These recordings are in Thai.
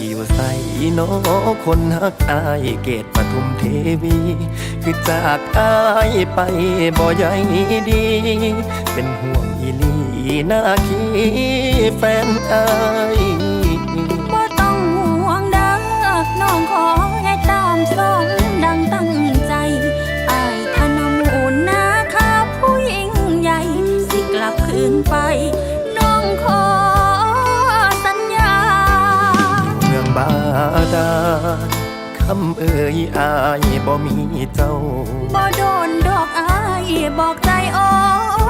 ไปอยู่ใส่โนคนฮักอายเกตปทุมเทวี คือจากอายไปบ่ใหญ่ดี เป็นห่วงอีลีนาคีแฟนอายบ่ต้องห่วงเด้อน้องขอให้ตามสมดังตั้งใจอายธนมูลนาคาผู้ยิ่งใหญ่สิกลับคืนไป ดาลคำเอ่ยอายบ่มีเจ้า บ่โดนดอกอายบอกใจอ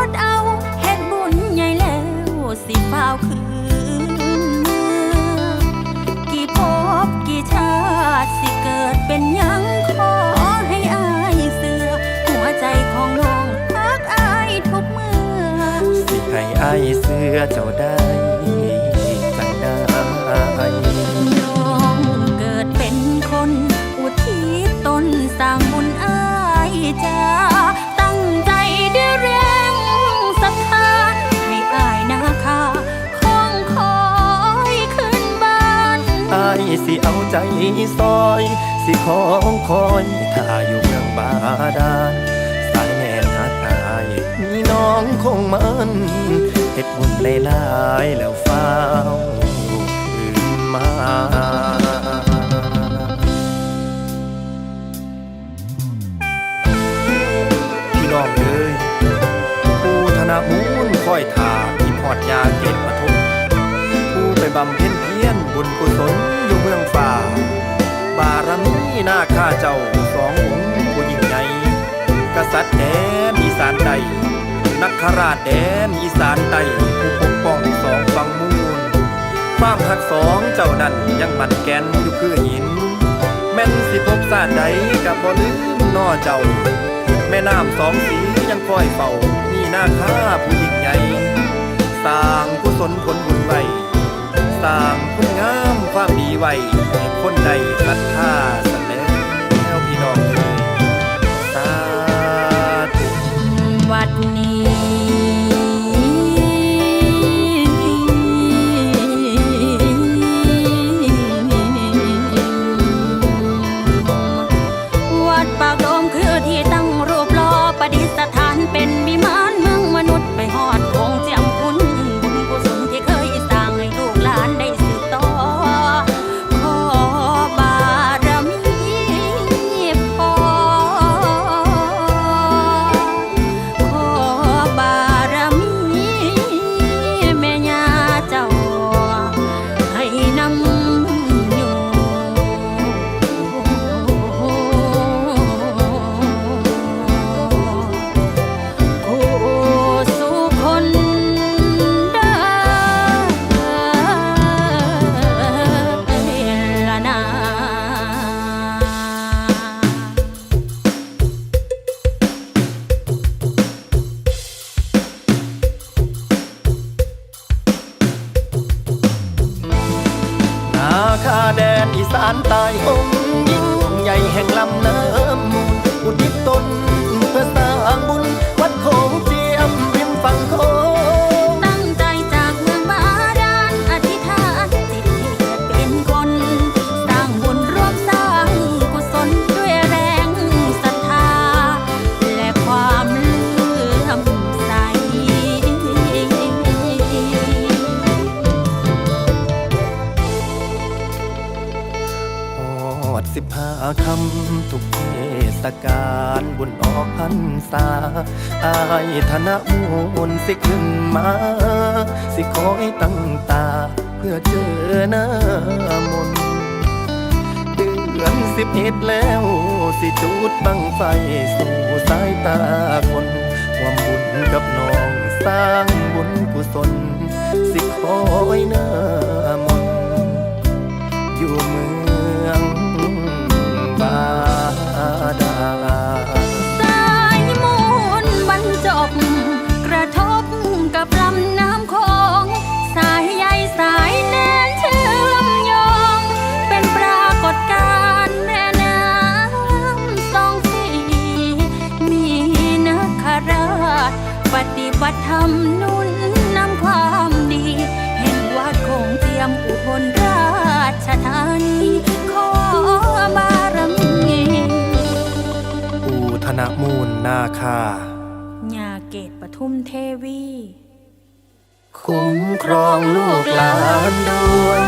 ดเอาเฮ็ดบุญใหญ่แล้วสิฟ้าวคืนเมืองกี่ภพกี่ชาติสิเกิดเป็นหยังขอให้อายเสือหัวใจของน้องรักอายทุกเมื่อสิให้อายเสื้อเจ้าได้ สร้างบุญอายจะตั้งใจเดียแรงศรัทธาให้อายนาคาคองคอยขึ้นบ้านอายสิเอาใจซอย สิของคอยถ้าอยู่เมืองบาดาลสายแน่นหักอายมีน้องคงมันเฮ็ดบุญหลายๆแล้ว อดยาเกตปทุมผู้ไปบำเพ็ญเพียรบุญกุศลอยู่เมืองฝ่า บารมีหน้าข้าเจ้าสององค์ผู้ยิ่งใหญ่กษัตริย์แดนอีสานใด นักขราชแดนอีสานใดผู้ปกป้องสองฝั่งมูลความหักสองเจ้านั้นยังมันแกนอยู่คือหิน แม่นสิพบสาดใดกับบ่ลืมนอเจ้า แม่น้ำสองสียังคอยเฝ้ามีหน้าค่าผู้ยิ่งใหญ่ สร้างกุศลผลบุญไว้ สร้างคุณงามความดีไว้ให้คนใดศรัท สานใต้องค์ยิ่งใหญ่แห่งลำน้ำ สิบห้าคำทุกเทศกาลบุญออกพรรษา อายธนมูลสิขึ้นมา สิคอยตั้งตา เพื่อเจอหน้ามนเดือนสิบเอ็ดแล้ว สิจูดบังไฟสู่สายตาคนความบุญกับน้องสร้างบุญกุศล สิคอยหน้ามนำนุนนำความดี แห่งวัดคงเทียมอุบลราชธานีขอบารมีอูธนมูลนาคาญาเกตปทุมเทวี คุ้มครองลูกหลานด้วย